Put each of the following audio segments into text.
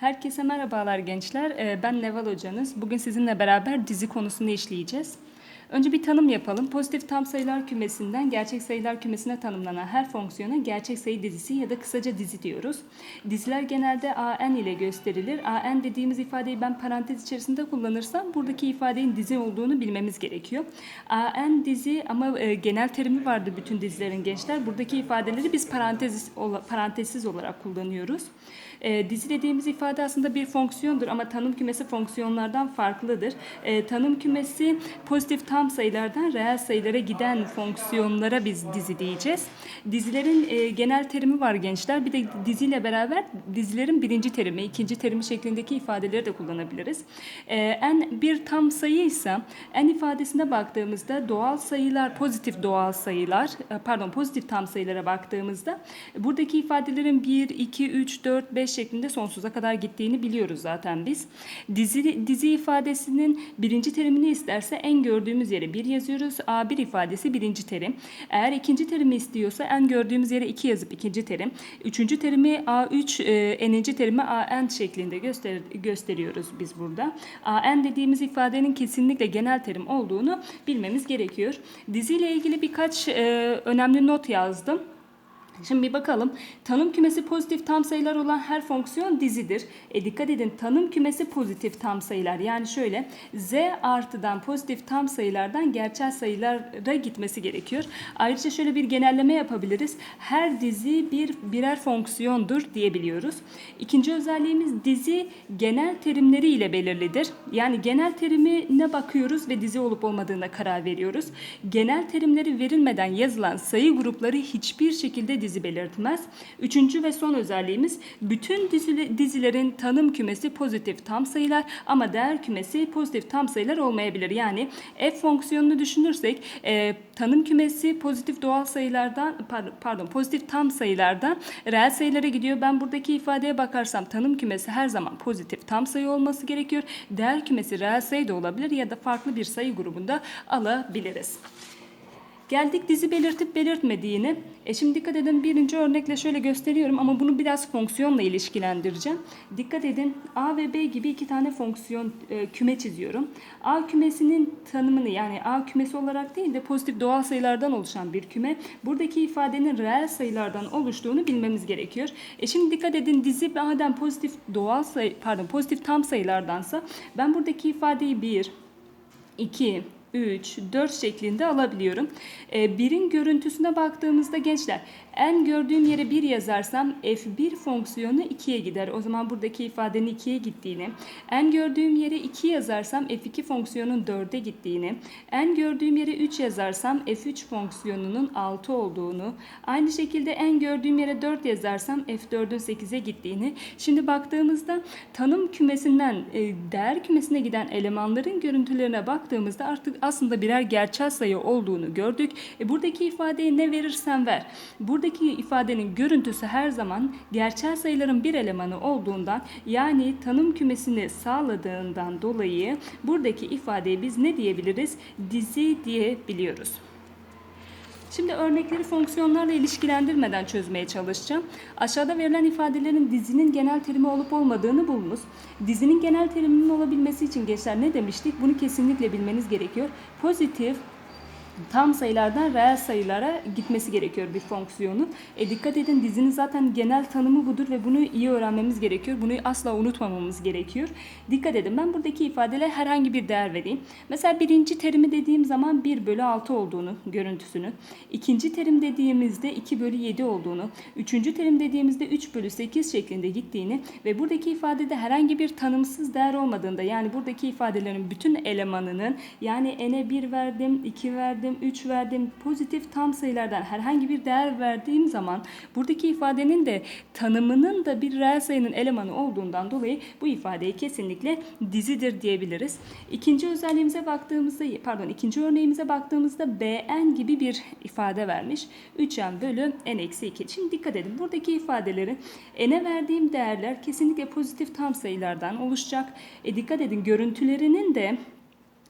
Herkese merhabalar gençler. Ee, Ben Neval hocanız. Bugün sizinle beraber dizi konusunu işleyeceğiz. Önce bir tanım yapalım. Pozitif tam sayılar kümesinden gerçek sayılar kümesine tanımlanan her fonksiyona gerçek sayı dizisi ya da kısaca dizi diyoruz. Diziler genelde an ile gösterilir. an dediğimiz ifadeyi ben parantez içerisinde kullanırsam buradaki ifadenin dizi olduğunu bilmemiz gerekiyor. an dizi ama e, genel terimi vardı bütün dizilerin gençler. Buradaki ifadeleri biz parantez parantezsiz olarak kullanıyoruz. E, dizi dediğimiz ifade aslında bir fonksiyondur ama tanım kümesi fonksiyonlardan farklıdır. E, tanım kümesi pozitif tam sayılardan reel sayılara giden fonksiyonlara biz dizi diyeceğiz. Dizilerin e, genel terimi var gençler. Bir de diziyle beraber dizilerin birinci terimi, ikinci terimi şeklindeki ifadeleri de kullanabiliriz. E, en bir tam sayıysa en ifadesine baktığımızda doğal sayılar, pozitif doğal sayılar, e, pardon pozitif tam sayılara baktığımızda buradaki ifadelerin 1, 2, 3, 4, 5 şeklinde sonsuza kadar gittiğini biliyoruz zaten biz. Dizi, dizi ifadesinin birinci terimini isterse en gördüğümüz yere 1 yazıyoruz. A1 ifadesi birinci terim. Eğer ikinci terimi istiyorsa en gördüğümüz yere 2 yazıp ikinci terim. Üçüncü terimi A3, e, eninci terimi AN şeklinde göster gösteriyoruz biz burada. AN dediğimiz ifadenin kesinlikle genel terim olduğunu bilmemiz gerekiyor. Diziyle ilgili birkaç e, önemli not yazdım. Şimdi bir bakalım. Tanım kümesi pozitif tam sayılar olan her fonksiyon dizidir. E dikkat edin tanım kümesi pozitif tam sayılar. Yani şöyle z artıdan pozitif tam sayılardan gerçel sayılara gitmesi gerekiyor. Ayrıca şöyle bir genelleme yapabiliriz. Her dizi bir birer fonksiyondur diyebiliyoruz. İkinci özelliğimiz dizi genel terimleri ile belirlidir. Yani genel terimine bakıyoruz ve dizi olup olmadığına karar veriyoruz. Genel terimleri verilmeden yazılan sayı grupları hiçbir şekilde dizi belirtmez. Üçüncü ve son özelliğimiz bütün dizilerin tanım kümesi pozitif tam sayılar ama değer kümesi pozitif tam sayılar olmayabilir. Yani f fonksiyonunu düşünürsek e, tanım kümesi pozitif doğal sayılardan pardon pozitif tam sayılardan reel sayılara gidiyor. Ben buradaki ifadeye bakarsam tanım kümesi her zaman pozitif tam sayı olması gerekiyor. Değer kümesi reel sayı da olabilir ya da farklı bir sayı grubunda alabiliriz. Geldik dizi belirtip belirtmediğini. E şimdi dikkat edin birinci örnekle şöyle gösteriyorum ama bunu biraz fonksiyonla ilişkilendireceğim. Dikkat edin A ve B gibi iki tane fonksiyon e, küme çiziyorum. A kümesinin tanımını yani A kümesi olarak değil de pozitif doğal sayılardan oluşan bir küme. Buradaki ifadenin reel sayılardan oluştuğunu bilmemiz gerekiyor. E şimdi dikkat edin dizi madem pozitif doğal sayı pardon pozitif tam sayılardansa ben buradaki ifadeyi 1 2 3, 4 şeklinde alabiliyorum. E, birin görüntüsüne baktığımızda gençler en gördüğüm yere 1 yazarsam f1 fonksiyonu 2'ye gider. O zaman buradaki ifadenin 2'ye gittiğini. En gördüğüm yere 2 yazarsam f2 fonksiyonun 4'e gittiğini. En gördüğüm yere 3 yazarsam f3 fonksiyonunun 6 olduğunu. Aynı şekilde en gördüğüm yere 4 yazarsam f4'ün 8'e gittiğini. Şimdi baktığımızda tanım kümesinden e, değer kümesine giden elemanların görüntülerine baktığımızda artık aslında birer gerçel sayı olduğunu gördük. E, buradaki ifadeye ne verirsen ver. Buradaki ifadenin görüntüsü her zaman gerçel sayıların bir elemanı olduğundan yani tanım kümesini sağladığından dolayı buradaki ifadeyi biz ne diyebiliriz? Dizi diyebiliyoruz. Şimdi örnekleri fonksiyonlarla ilişkilendirmeden çözmeye çalışacağım. Aşağıda verilen ifadelerin dizinin genel terimi olup olmadığını bulunuz. Dizinin genel teriminin olabilmesi için gençler ne demiştik? Bunu kesinlikle bilmeniz gerekiyor. Pozitif, tam sayılardan reel sayılara gitmesi gerekiyor bir fonksiyonu. E dikkat edin dizinin zaten genel tanımı budur ve bunu iyi öğrenmemiz gerekiyor. Bunu asla unutmamamız gerekiyor. Dikkat edin ben buradaki ifadeler herhangi bir değer vereyim. Mesela birinci terimi dediğim zaman 1 bölü 6 olduğunu görüntüsünü. İkinci terim dediğimizde 2 bölü 7 olduğunu. Üçüncü terim dediğimizde 3 bölü 8 şeklinde gittiğini ve buradaki ifadede herhangi bir tanımsız değer olmadığında yani buradaki ifadelerin bütün elemanının yani n'e 1 verdim, 2 verdim, verdim, 3 verdim. Pozitif tam sayılardan herhangi bir değer verdiğim zaman buradaki ifadenin de tanımının da bir reel sayının elemanı olduğundan dolayı bu ifadeyi kesinlikle dizidir diyebiliriz. İkinci özelliğimize baktığımızda pardon ikinci örneğimize baktığımızda bn gibi bir ifade vermiş. 3n bölü n-2. Şimdi dikkat edin buradaki ifadelerin n'e verdiğim değerler kesinlikle pozitif tam sayılardan oluşacak. E dikkat edin görüntülerinin de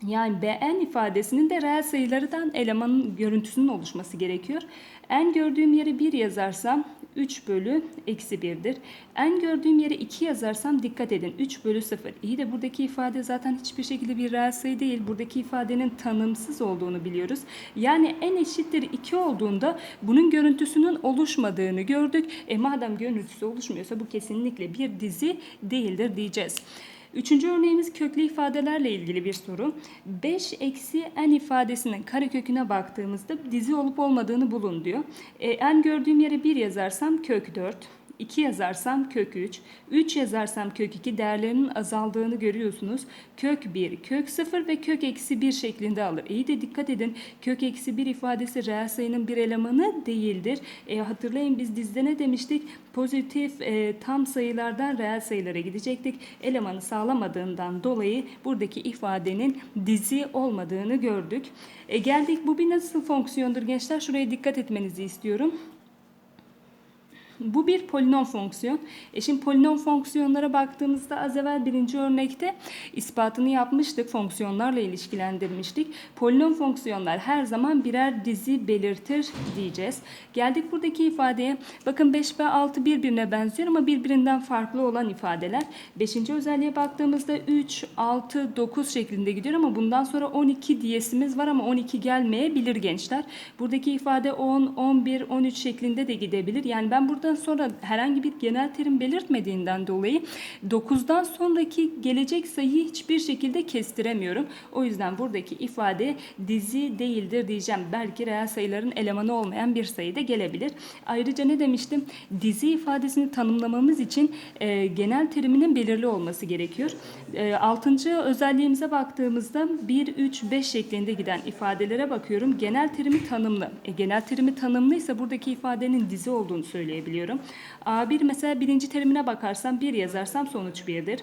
yani bn ifadesinin de reel sayılardan elemanın görüntüsünün oluşması gerekiyor. En gördüğüm yere 1 yazarsam 3 bölü eksi 1'dir. En gördüğüm yere 2 yazarsam dikkat edin 3 bölü 0. İyi de buradaki ifade zaten hiçbir şekilde bir reel sayı değil. Buradaki ifadenin tanımsız olduğunu biliyoruz. Yani n eşittir 2 olduğunda bunun görüntüsünün oluşmadığını gördük. E madem görüntüsü oluşmuyorsa bu kesinlikle bir dizi değildir diyeceğiz. Üçüncü örneğimiz köklü ifadelerle ilgili bir soru. 5 eksi n ifadesinin kareköküne baktığımızda dizi olup olmadığını bulun diyor. E, n gördüğüm yere 1 yazarsam kök 4. 2 yazarsam kök 3, 3 yazarsam kök 2 değerlerinin azaldığını görüyorsunuz. Kök 1, kök 0 ve kök eksi 1 şeklinde alır. İyi de dikkat edin kök eksi 1 ifadesi reel sayının bir elemanı değildir. E, hatırlayın biz dizide ne demiştik? Pozitif e, tam sayılardan reel sayılara gidecektik. Elemanı sağlamadığından dolayı buradaki ifadenin dizi olmadığını gördük. E, geldik bu bir nasıl fonksiyondur gençler? Şuraya dikkat etmenizi istiyorum. Bu bir polinom fonksiyon. E şimdi polinom fonksiyonlara baktığımızda az evvel birinci örnekte ispatını yapmıştık. Fonksiyonlarla ilişkilendirmiştik. Polinom fonksiyonlar her zaman birer dizi belirtir diyeceğiz. Geldik buradaki ifadeye. Bakın 5 ve 6 birbirine benziyor ama birbirinden farklı olan ifadeler. Beşinci özelliğe baktığımızda 3, 6, 9 şeklinde gidiyor ama bundan sonra 12 diyesimiz var ama 12 gelmeyebilir gençler. Buradaki ifade 10, 11, 13 şeklinde de gidebilir. Yani ben burada sonra herhangi bir genel terim belirtmediğinden dolayı 9'dan sonraki gelecek sayıyı hiçbir şekilde kestiremiyorum. O yüzden buradaki ifade dizi değildir diyeceğim. Belki reel sayıların elemanı olmayan bir sayı da gelebilir. Ayrıca ne demiştim? Dizi ifadesini tanımlamamız için e, genel teriminin belirli olması gerekiyor. E, altıncı özelliğimize baktığımızda 1, 3, 5 şeklinde giden ifadelere bakıyorum. Genel terimi tanımlı. E, genel terimi tanımlıysa buradaki ifadenin dizi olduğunu söyleyebiliyorum. A1 mesela birinci terimine bakarsam 1 yazarsam sonuç 1'dir.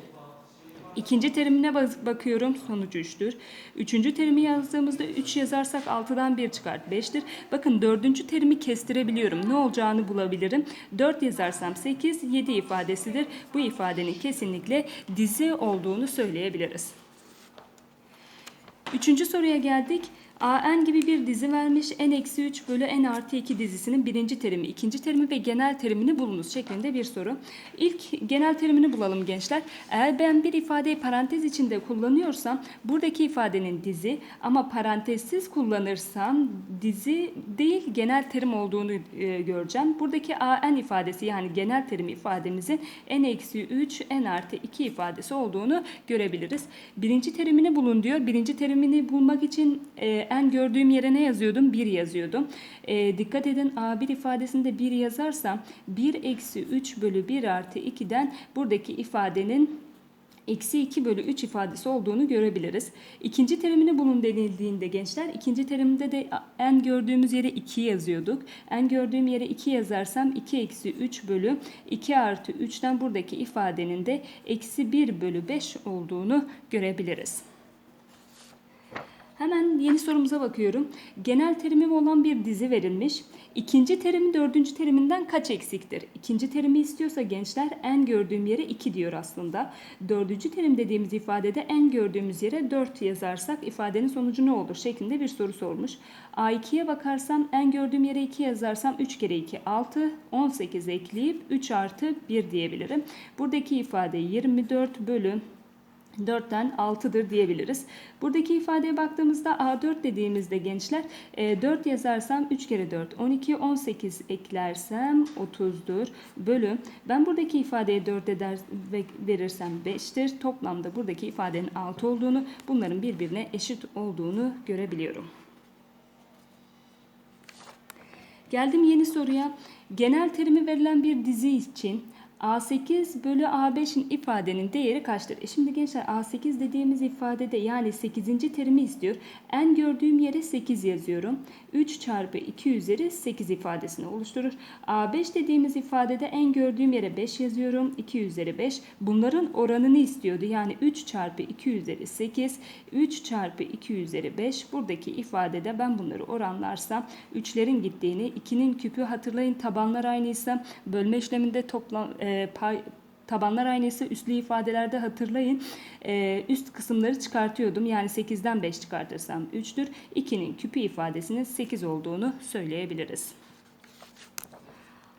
İkinci terimine bakıyorum sonuç 3'tür. Üçüncü terimi yazdığımızda 3 yazarsak 6'dan 1 çıkart 5'tir. Bakın dördüncü terimi kestirebiliyorum. Ne olacağını bulabilirim. 4 yazarsam 8, 7 ifadesidir. Bu ifadenin kesinlikle dizi olduğunu söyleyebiliriz. Üçüncü soruya geldik. AN gibi bir dizi vermiş. N-3 bölü N artı 2 dizisinin birinci terimi, ikinci terimi ve genel terimini bulunuz şeklinde bir soru. İlk genel terimini bulalım gençler. Eğer ben bir ifadeyi parantez içinde kullanıyorsam buradaki ifadenin dizi ama parantezsiz kullanırsam dizi değil genel terim olduğunu e, göreceğim. Buradaki AN ifadesi yani genel terim ifademizin N-3 N artı 2 ifadesi olduğunu görebiliriz. Birinci terimini bulun diyor. Birinci terimini bulmak için e, en gördüğüm yere ne yazıyordum? 1 yazıyordum. E, dikkat edin A1 ifadesinde 1 yazarsam 1 eksi 3 bölü 1 artı 2'den buradaki ifadenin eksi 2 bölü 3 ifadesi olduğunu görebiliriz. İkinci terimini bulun denildiğinde gençler ikinci terimde de en gördüğümüz yere 2 yazıyorduk. En gördüğüm yere 2 yazarsam 2 eksi 3 bölü 2 artı 3'ten buradaki ifadenin de eksi 1 bölü 5 olduğunu görebiliriz. Hemen yeni sorumuza bakıyorum. Genel terimim olan bir dizi verilmiş. İkinci terimi dördüncü teriminden kaç eksiktir? İkinci terimi istiyorsa gençler en gördüğüm yere 2 diyor aslında. Dördüncü terim dediğimiz ifadede en gördüğümüz yere 4 yazarsak ifadenin sonucu ne olur şeklinde bir soru sormuş. A2'ye bakarsam en gördüğüm yere 2 yazarsam 3 kere 2 6 18 ekleyip 3 artı 1 diyebilirim. Buradaki ifade 24 bölü 4'ten 6'dır diyebiliriz. Buradaki ifadeye baktığımızda A4 dediğimizde gençler 4 e, yazarsam 3 kere 4 12 18 eklersem 30'dur bölü ben buradaki ifadeye 4 eder ve verirsem 5'tir. Toplamda buradaki ifadenin 6 olduğunu bunların birbirine eşit olduğunu görebiliyorum. Geldim yeni soruya. Genel terimi verilen bir dizi için A8 bölü A5'in ifadenin değeri kaçtır? E şimdi gençler A8 dediğimiz ifadede yani 8. terimi istiyor. En gördüğüm yere 8 yazıyorum. 3 çarpı 2 üzeri 8 ifadesini oluşturur. A5 dediğimiz ifadede en gördüğüm yere 5 yazıyorum. 2 üzeri 5. Bunların oranını istiyordu. Yani 3 çarpı 2 üzeri 8. 3 çarpı 2 üzeri 5. Buradaki ifadede ben bunları oranlarsam 3'lerin gittiğini 2'nin küpü hatırlayın tabanlar aynıysa bölme işleminde toplam e, pay, tabanlar aynısı üstlü ifadelerde hatırlayın e, üst kısımları çıkartıyordum. Yani 8'den 5 çıkartırsam 3'tür. 2'nin küpü ifadesinin 8 olduğunu söyleyebiliriz.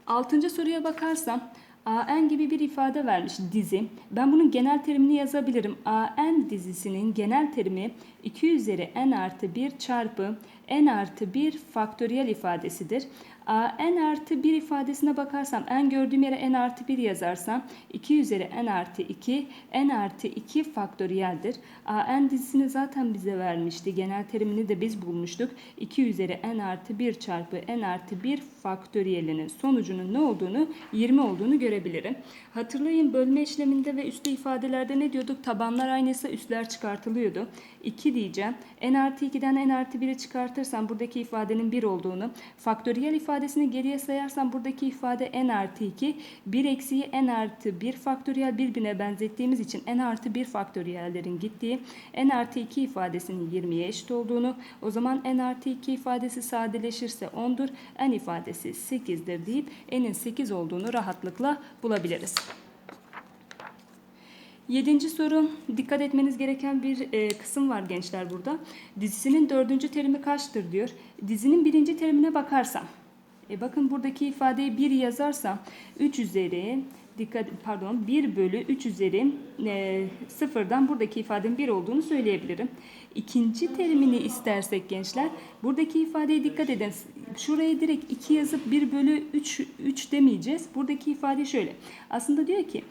Altıncı soruya bakarsam AN gibi bir ifade vermiş dizi. Ben bunun genel terimini yazabilirim. AN dizisinin genel terimi 2 üzeri n artı 1 çarpı n artı 1 faktöriyel ifadesidir. AN artı 1 ifadesine bakarsam n gördüğüm yere n artı 1 yazarsam 2 üzeri n artı 2 n artı 2 faktöriyeldir. AN dizisini zaten bize vermişti. Genel terimini de biz bulmuştuk. 2 üzeri n artı 1 çarpı n artı 1 faktöriyelinin sonucunun ne olduğunu 20 olduğunu görebilirim. Hatırlayın bölme işleminde ve üslü ifadelerde ne diyorduk? Tabanlar aynıysa üstler çıkartılıyordu. 2 diyeceğim. n artı 2'den n artı 1'i çıkartırsam buradaki ifadenin 1 olduğunu, faktöriyel ifadesini geriye sayarsam buradaki ifade n artı 2, 1 eksiği n artı 1 faktöriyel birbirine benzettiğimiz için n artı 1 faktöriyellerin gittiği, n artı 2 ifadesinin 20'ye eşit olduğunu, o zaman n artı 2 ifadesi sadeleşirse 10'dur, n ifadesi 8'dir deyip n'in 8 olduğunu rahatlıkla bulabiliriz. Yedinci soru dikkat etmeniz gereken bir e, kısım var gençler burada. Dizisinin dördüncü terimi kaçtır diyor. Dizinin birinci terimine bakarsam. E, bakın buradaki ifadeyi 1 yazarsam 3 üzeri dikkat pardon 1 bölü 3 üzeri e, sıfırdan buradaki ifadenin 1 olduğunu söyleyebilirim. İkinci terimini istersek gençler buradaki ifadeye dikkat edin. Şuraya direkt 2 yazıp 1 bölü 3, 3 demeyeceğiz. Buradaki ifade şöyle. Aslında diyor ki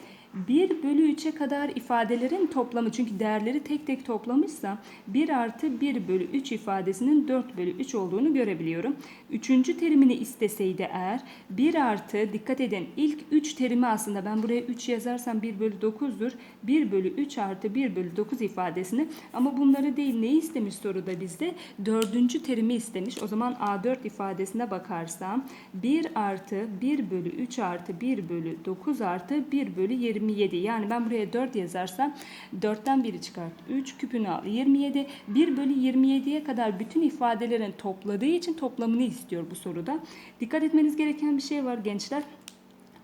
1 bölü 3'e kadar ifadelerin toplamı çünkü değerleri tek tek toplamışsa 1 artı 1 bölü 3 ifadesinin 4 bölü 3 olduğunu görebiliyorum. Üçüncü terimini isteseydi eğer 1 artı dikkat edin ilk 3 terimi aslında ben buraya 3 yazarsam 1 bölü 9'dur. 1 bölü 3 artı 1 bölü 9 ifadesini ama bunları değil neyi istemiş soruda bizde? Dördüncü terimi istemiş. O zaman A4 ifadesine bakarsam 1 artı 1 bölü 3 artı 1 bölü 9 artı 1 bölü 27. Yani ben buraya 4 yazarsam 4'ten 1'i çıkart. 3 küpünü al. 27. 1 bölü 27'ye kadar bütün ifadelerin topladığı için toplamını istiyor bu soruda. Dikkat etmeniz gereken bir şey var gençler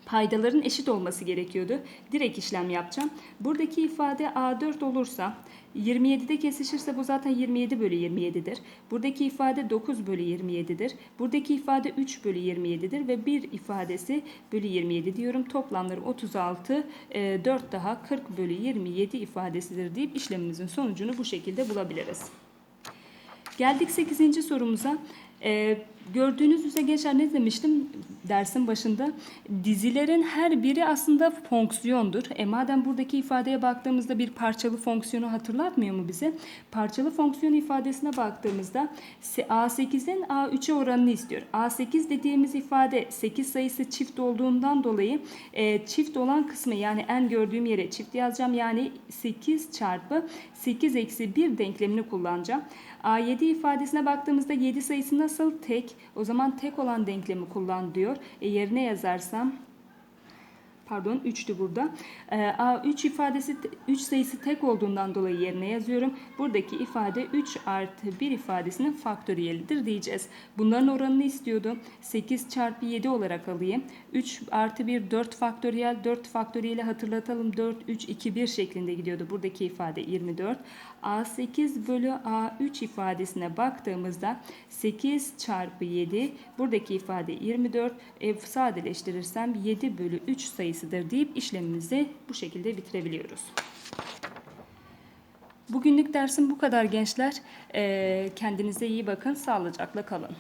paydaların eşit olması gerekiyordu. Direkt işlem yapacağım. Buradaki ifade A4 olursa 27'de kesişirse bu zaten 27 bölü 27'dir. Buradaki ifade 9 bölü 27'dir. Buradaki ifade 3 bölü 27'dir ve bir ifadesi bölü 27 diyorum. Toplamları 36, 4 daha 40 bölü 27 ifadesidir deyip işlemimizin sonucunu bu şekilde bulabiliriz. Geldik 8. sorumuza. Ee, gördüğünüz üzere gençler ne demiştim dersin başında? Dizilerin her biri aslında fonksiyondur. E madem buradaki ifadeye baktığımızda bir parçalı fonksiyonu hatırlatmıyor mu bize? Parçalı fonksiyon ifadesine baktığımızda A8'in A3'e oranını istiyor. A8 dediğimiz ifade 8 sayısı çift olduğundan dolayı e, çift olan kısmı yani en gördüğüm yere çift yazacağım. Yani 8 çarpı 8 eksi 1 denklemini kullanacağım. A7 ifadesine baktığımızda 7 sayısı? Tek. O zaman tek olan denklemi kullan diyor. E, yerine yazarsam pardon 3'tü burada. Ee, A3 ifadesi 3 sayısı tek olduğundan dolayı yerine yazıyorum. Buradaki ifade 3 artı 1 ifadesinin faktöriyelidir diyeceğiz. Bunların oranını istiyordu. 8 çarpı 7 olarak alayım. 3 artı 1 4 faktöriyel. 4 faktöriyeli hatırlatalım. 4, 3, 2, 1 şeklinde gidiyordu. Buradaki ifade 24. A8 bölü A3 ifadesine baktığımızda 8 çarpı 7 buradaki ifade 24 e, sadeleştirirsem 7 bölü 3 sayısıdır deyip işlemimizi bu şekilde bitirebiliyoruz. Bugünlük dersim bu kadar gençler. Ee, kendinize iyi bakın, sağlıcakla kalın.